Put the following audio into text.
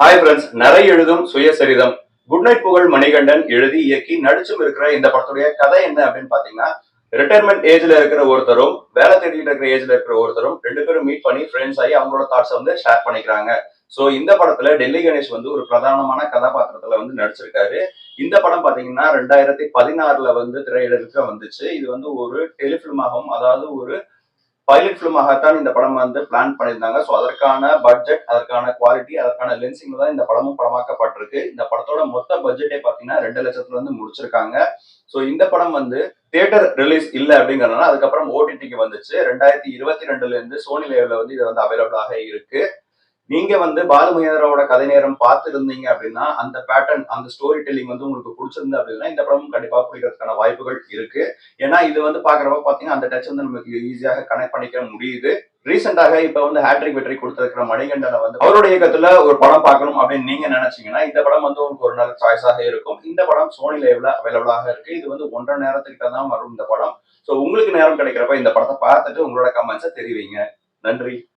Hi friends நிறைய எழுதும் சுயசரிதம். Good night புகழ் மணிகண்டன் எழுதி இயக்கி நடிச்சும் இருக்கிற இந்த படத்துடைய கதை என்ன அப்படின்னு பாத்தீங்கன்னா ரிட்டையர்மெண்ட் ஏஜ்ல இருக்கிற ஒருத்தரும் வேலை தேடிட்டு இருக்கிற ஏஜ்ல இருக்கிற ஒருத்தரும் ரெண்டு பேரும் மீட் பண்ணி ஃப்ரெண்ட்ஸ் ஆகி அவங்களோட தாட்ஸ் வந்து ஷேர் பண்ணிக்கிறாங்க. சோ இந்த படத்துல டெல்லி கணேஷ் வந்து ஒரு பிரதானமான கதாபாத்திரத்துல வந்து நடிச்சிருக்காரு. இந்த படம் பாத்தீங்கன்னா ரெண்டாயிரத்தி பதினாறுல வந்து திரையிடலுக்கு வந்துச்சு. இது வந்து ஒரு டெலிஃபிலிமாகவும் அதாவது ஒரு பைலட் ஃபிலிமாகத்தான் இந்த படம் வந்து பிளான் பண்ணியிருந்தாங்க. ஸோ அதற்கான பட்ஜெட் அதற்கான குவாலிட்டி அதற்கான லென்சிங்ல தான் இந்த படமும் படமாக்கப்பட்டிருக்கு. இந்த படத்தோட மொத்த பட்ஜெட்டே பார்த்தீங்கன்னா ரெண்டு லட்சத்துல இருந்து முடிச்சிருக்காங்க. ஸோ இந்த படம் வந்து தியேட்டர் ரிலீஸ் இல்லை அப்படிங்கிறதுனால அதுக்கப்புறம் ஓடிடிக்கு வந்துச்சு. ரெண்டாயிரத்தி இருபத்தி ரெண்டுல இருந்து சோனி லேவ்ல வந்து இது வந்து அவைலபிளாக இருக்கு. நீங்க வந்து பாலுமகேந்திராவோட கதை நேரம் பார்த்துருந்தீங்க அப்படின்னா அந்த பேட்டர்ன் அந்த ஸ்டோரி டெல்லிங் வந்து உங்களுக்கு பிடிச்சிருந்து அப்படின்னா இந்த படமும் கண்டிப்பா பிடிக்கிறதுக்கான வாய்ப்புகள் இருக்கு. ஏன்னா இது வந்து பாக்குறப்ப பாத்தீங்கன்னா அந்த டச் வந்து நமக்கு ஈஸியாக கனெக்ட் பண்ணிக்க முடியுது. ரீசெண்டாக இப்ப வந்து ஹேட்ரிக் வெற்றி கொடுத்திருக்கிற மணிகண்டனை வந்து அவருடைய இயக்கத்துல ஒரு படம் பார்க்கணும் அப்படின்னு நீங்க நினைச்சீங்கன்னா இந்த படம் வந்து உங்களுக்கு ஒரு நல்ல சாய்ஸாக இருக்கும். இந்த படம் சோனி லைவ்ல அவைலபிளாக இருக்கு? இது வந்து ஒன்றரை நேரத்துக்கிட்ட தான் வரும் இந்த படம். ஸோ உங்களுக்கு நேரம் கிடைக்கிறப்ப இந்த படத்தை பார்த்துட்டு உங்களோட கமெண்ட்ஸை தெரிவிங்க. நன்றி.